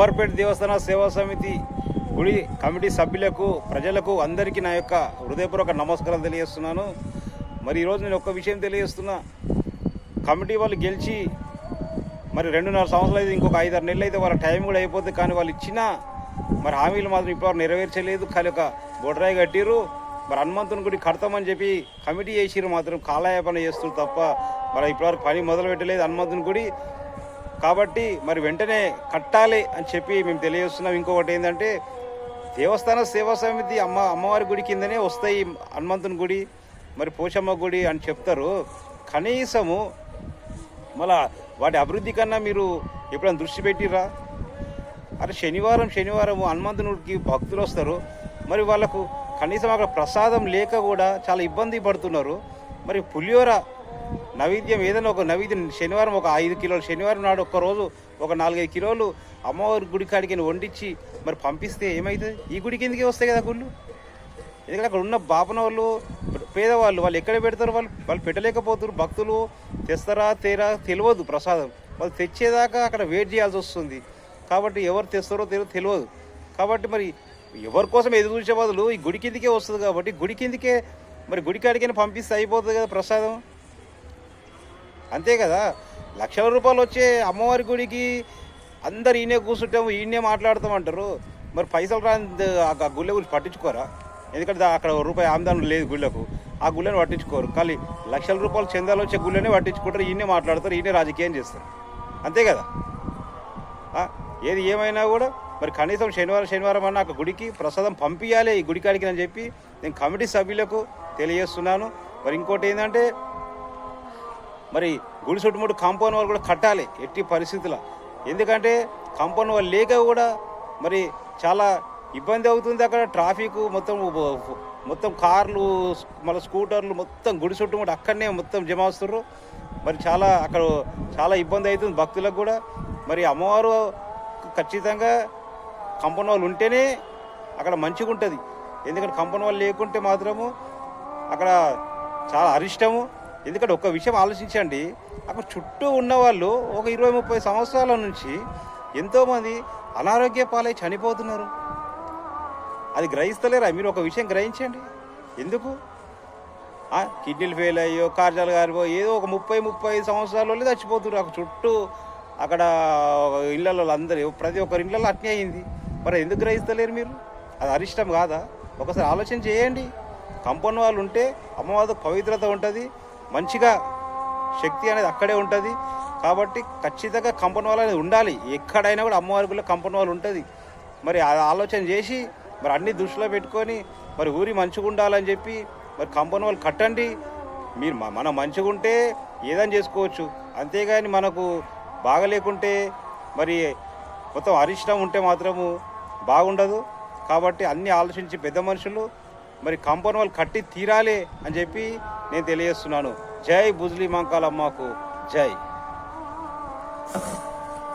అంబర్పేట దేవస్థాన సేవా సమితి గుడి కమిటీ సభ్యులకు ప్రజలకు అందరికీ నా యొక్క హృదయపూర్వక నమస్కారాలు తెలియజేస్తున్నాను. మరి ఈరోజు నేను ఒక్క విషయం తెలియజేస్తున్నా. కమిటీ వాళ్ళు గెలిచి మరి రెండున్నర సంవత్సరాలు అయితే ఇంకొక ఐదారు నెలలు అయితే వాళ్ళ టైం కూడా అయిపోతుంది కానీ వాళ్ళు ఇచ్చిన మరి హామీలు మాత్రం ఇప్పటివరకు నెరవేర్చలేదు. కానీ ఒక బొడ్రాయి కట్టిరు మరి హనుమంతుని గుడి కడతామని చెప్పి కమిటీ చేసిరు మాత్రం కాలయాపన చేస్తారు తప్ప మరి ఇప్పటివరకు పని మొదలు పెట్టలేదు హనుమంతుని గుడి. కాబట్టి మరి వెంటనే కట్టాలి అని చెప్పి మేము తెలియజేస్తున్నాం. ఇంకొకటి ఏంటంటే దేవస్థాన సేవా సమితి అమ్మ అమ్మవారి గుడి కిందనే వస్తాయి హనుమంతుని గుడి మరి పోచమ్మ గుడి అని చెప్తారు. కనీసము మళ్ళా వాటి అభివృద్ధి కన్నా మీరు ఎప్పుడైనా దృష్టి పెట్టిరా అరే శనివారం శనివారం హనుమంతునికి భక్తులు వస్తారు. మరి వాళ్ళకు కనీసం అక్కడ ప్రసాదం లేక కూడా చాలా ఇబ్బంది పడుతున్నారు. మరి పులిహోర నైవేద్యం ఏదైనా ఒక నైవేద్యం శనివారం ఒక ఐదు కిలోలు శనివారం నాడు ఒక్క రోజు ఒక నాలుగైదు కిలోలు అమ్మవారి గుడి కాడికి వండించి మరి పంపిస్తే ఏమవుతుంది ఈ గుడికి ఎందుకే వస్తాయి కదా గుళ్ళు? ఎందుకంటే అక్కడ ఉన్న బాపన వాళ్ళు పేదవాళ్ళు వాళ్ళు ఎక్కడ పెడతారు వాళ్ళు? వాళ్ళు పెట్టలేకపోతారు భక్తులు తెస్తారా తేరా తెలియదు ప్రసాదం. వాళ్ళు తెచ్చేదాకా అక్కడ వెయిట్ చేయాల్సి వస్తుంది. కాబట్టి ఎవరు తెస్తారో తెలియదు తెలియదు. కాబట్టి మరి ఎవరి కోసం ఎదురు చూసే బదులు ఈ గుడి కిందకే వస్తుంది కాబట్టి గుడి కిందకే మరి గుడి కాడికైనా పంపిస్తే అయిపోతుంది కదా ప్రసాదం? అంతే కదా. లక్షల రూపాయలు వచ్చే అమ్మవారి గుడికి అందరు ఈయనే కూర్చుంటాము ఈయనే మాట్లాడతాం అంటారు. మరి పైసలు రాని ఆ గుళ్ళ గురించి పట్టించుకోరా? ఎందుకంటే అక్కడ రూపాయి ఆమదానం లేదు గుళ్ళకు. ఆ గుళ్ళని పట్టించుకోరు. కానీ లక్షల రూపాయలు చందాలు వచ్చే గుళ్ళనే పట్టించుకుంటారు ఈయనే మాట్లాడతారు ఈయనే రాజకీయం చేస్తారు. అంతే కదా. ఏది ఏమైనా కూడా మరి కనీసం శనివారం శనివారం అన్న ఒక గుడికి ప్రసాదం పంపించాలి ఈ గుడి కాడికి అని చెప్పి నేను కమిటీ సభ్యులకు తెలియజేస్తున్నాను. మరి ఇంకోటి ఏంటంటే మరి గుడి చుట్టుముట్టు కాంపౌండ్ వాళ్ళు కూడా కట్టాలి ఎట్టి పరిస్థితుల. ఎందుకంటే కాంపౌండ్ వాళ్ళు లేక కూడా మరి చాలా ఇబ్బంది అవుతుంది అక్కడ ట్రాఫిక్ మొత్తం మొత్తం కార్లు మళ్ళీ స్కూటర్లు మొత్తం గుడి చుట్టుముట్టు అక్కడనే మొత్తం జమ వస్తున్నారు మరి చాలా అక్కడ చాలా ఇబ్బంది అవుతుంది భక్తులకు కూడా. మరి అమ్మవారు ఖచ్చితంగా కంపౌండ్ వాళ్ళు ఉంటేనే అక్కడ మంచిగా ఉంటుంది ఎందుకంటే కంపౌండ్ వాళ్ళు లేకుంటే మాత్రము అక్కడ చాలా అరిష్టము. ఎందుకంటే ఒక విషయం ఆలోచించండి. అక్కడ చుట్టూ ఉన్నవాళ్ళు ఒక ఇరవై ముప్పై సంవత్సరాల నుంచి ఎంతోమంది అనారోగ్య పాలై చనిపోతున్నారు. అది గ్రహిస్తలేరా? మీరు ఒక విషయం గ్రహించండి. ఎందుకు? కిడ్నీలు ఫెయిల్ అయ్యో కార్జాలు గారిపో ఏదో ఒక ముప్పై ముప్పై సంవత్సరాలలో చచ్చిపోతున్నారు. అక్కడ చుట్టూ అక్కడ ఇళ్ళలో అందరూ ప్రతి ఒక్కరి ఇళ్ళలో అట్నే అయింది. మరి ఎందుకు గ్రహిస్తలేరు మీరు? అది అరిష్టం కాదా? ఒకసారి ఆలోచన చేయండి. కంపౌండ్ వాళ్ళు ఉంటే అమ్మవారి పవిత్రత ఉంటుంది. మంచిగా శక్తి అనేది అక్కడే ఉంటుంది. కాబట్టి ఖచ్చితంగా కంపెనీ వాళ్ళు అనేది ఉండాలి. ఎక్కడైనా కూడా అమ్మవారి గుళ్ళ కంపెనీ వాళ్ళు ఉంటుంది. మరి ఆ ఆలోచన చేసి మరి అన్ని దృష్టిలో పెట్టుకొని మరి ఊరి మంచిగా ఉండాలని చెప్పి మరి కంపెనీ వాళ్ళు కట్టండి. మీరు మనం మంచిగా ఉంటే ఏదని చేసుకోవచ్చు. అంతేగాని మనకు బాగలేకుంటే మరి మొత్తం అరిష్టం ఉంటే మాత్రము బాగుండదు. కాబట్టి అన్ని ఆలోచించి పెద్ద మనుషులు మరి కంపౌండ్ వాళ్ళు కట్టి తీరాలి అని చెప్పి నేను తెలియజేస్తున్నాను. జై బుజ్లీ మాంకాలమ్మకు జై.